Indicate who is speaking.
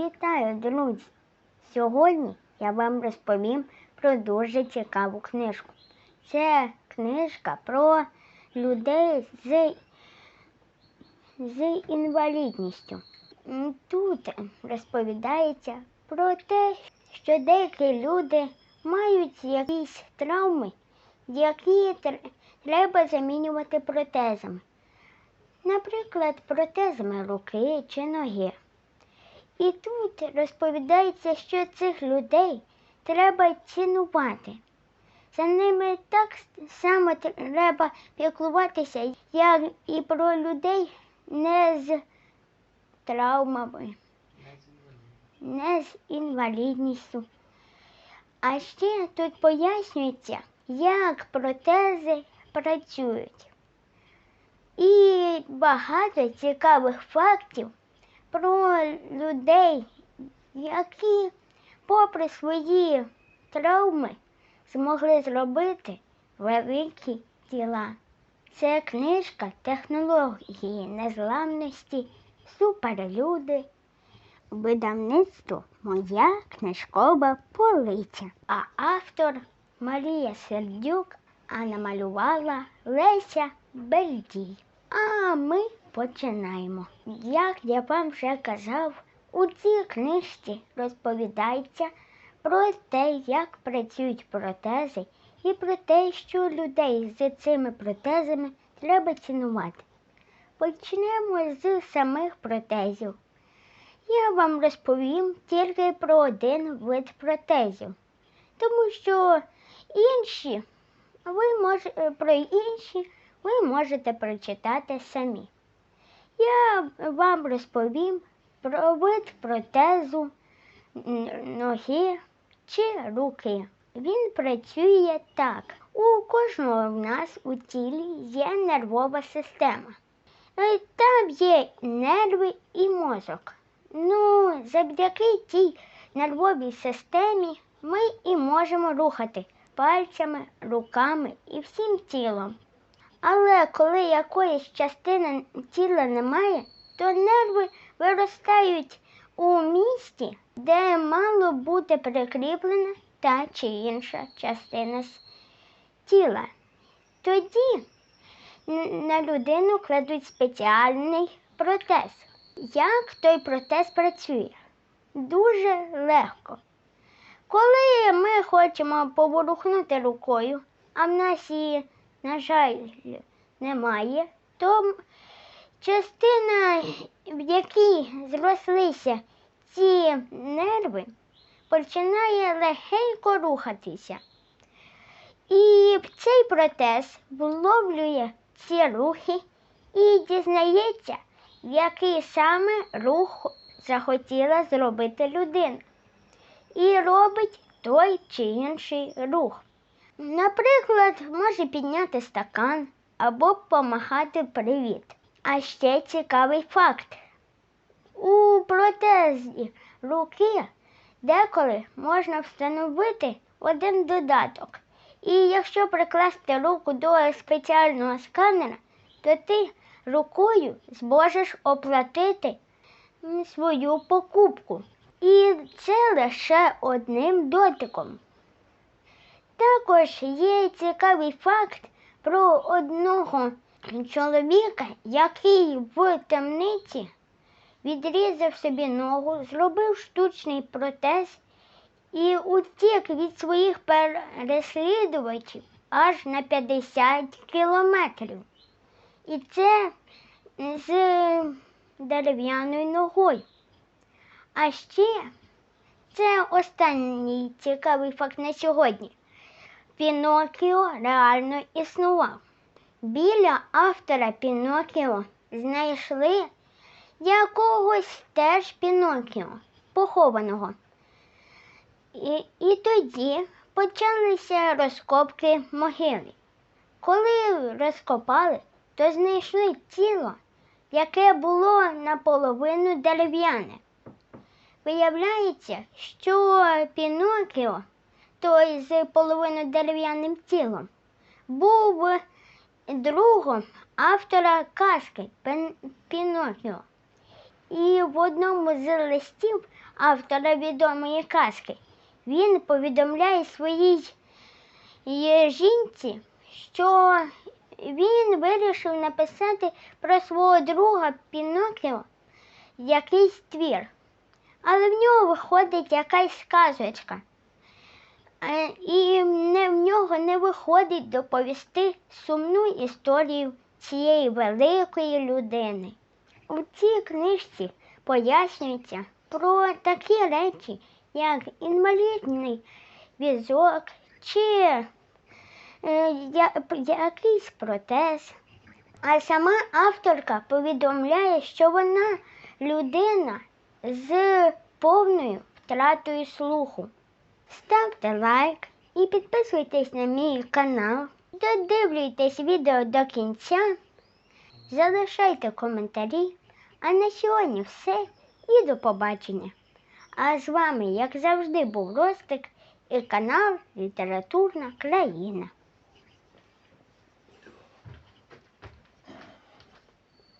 Speaker 1: Вітаю, друзі! Сьогодні я вам розповім про дуже цікаву книжку. Це книжка про людей з, з інвалідністю. Тут розповідається про те, що деякі люди мають якісь травми, які треба замінювати протезами. Наприклад, протезами руки чи ноги. І тут розповідається, що цих людей треба цінувати. За ними так само треба піклуватися, як і про людей не з травмами, не з інвалідністю. А ще тут пояснюється, як протези працюють. І багато цікавих фактів про людей, які, попри свої травми, змогли зробити великі діла. Це книжка технології незламності, суперлюди. Видавництво моя книжкова полиця. А автор Марія Сердюк, а намалювала Леся Бельдій. А ми починаємо. Як я вам вже казав, у цій книжці розповідається про те, як працюють протези, і про те, що людей з цими протезами треба цінувати. Почнемо з самих протезів. Я вам розповім тільки про один вид протезів, тому що інші ви мож, про інші ви можете прочитати самі. Я вам розповім про вид протезу ноги чи руки. Він працює так. У кожного в нас у тілі є нервова система. Е, Там є нерви і мозок. Ну, завдяки тій нервовій системі ми і можемо рухати пальцями, руками і всім тілом. Але коли якоїсь частини тіла немає, то нерви виростають у місці, де мало бути прикріплена та чи інша частина тіла. Тоді на людину кладуть спеціальний протез. Як той протез працює? Дуже легко. Коли ми хочемо поворухнути рукою, а в нас її, на жаль, немає, то частина, в якій зрослися ці нерви, починає легенько рухатися. І цей протез вловлює ці рухи і дізнається, який саме рух захотіла зробити людина. І робить той чи інший рух. Наприклад, може підняти стакан або помахати привіт. А ще цікавий факт. У протезі руки деколи можна встановити один додаток. І якщо прикласти руку до спеціального сканера, то ти рукою зможеш оплатити свою покупку. І це лише одним дотиком. Також є цікавий факт про одного чоловіка, який в темниці відрізав собі ногу, зробив штучний протез і утік від своїх переслідувачів аж на 50 кілометрів. І це з дерев'яною ногою. А ще це останній цікавий факт на сьогодні. Пінокіо реально існував. Біля автора Пінокіо знайшли якогось теж Пінокіо, похованого. І, і тоді почалися розкопки могили. Коли розкопали, то знайшли тіло, яке було наполовину дерев'яне. Виявляється, що Пінокіо, той з половину дерев'яним тілом, був другом автора казки Пінокіо. І в одному з листів автора відомої казки він повідомляє своїй жінці, що він вирішив написати про свого друга Пінокіо якийсь твір. Але в нього виходить якась казочка. Е, І не, в нього не виходить доповісти сумну історію цієї великої людини. У цій книжці пояснюється про такі речі, як інвалідний візок чи е, якийсь протез. А сама авторка повідомляє, що вона людина з повною втратою слуху. Ставте лайк і підписуйтесь на мій канал. Додивлюйтесь відео до кінця. Залишайте коментарі. А на сьогодні все і до побачення. А з вами, як завжди, був Ростик і канал Літературна країна.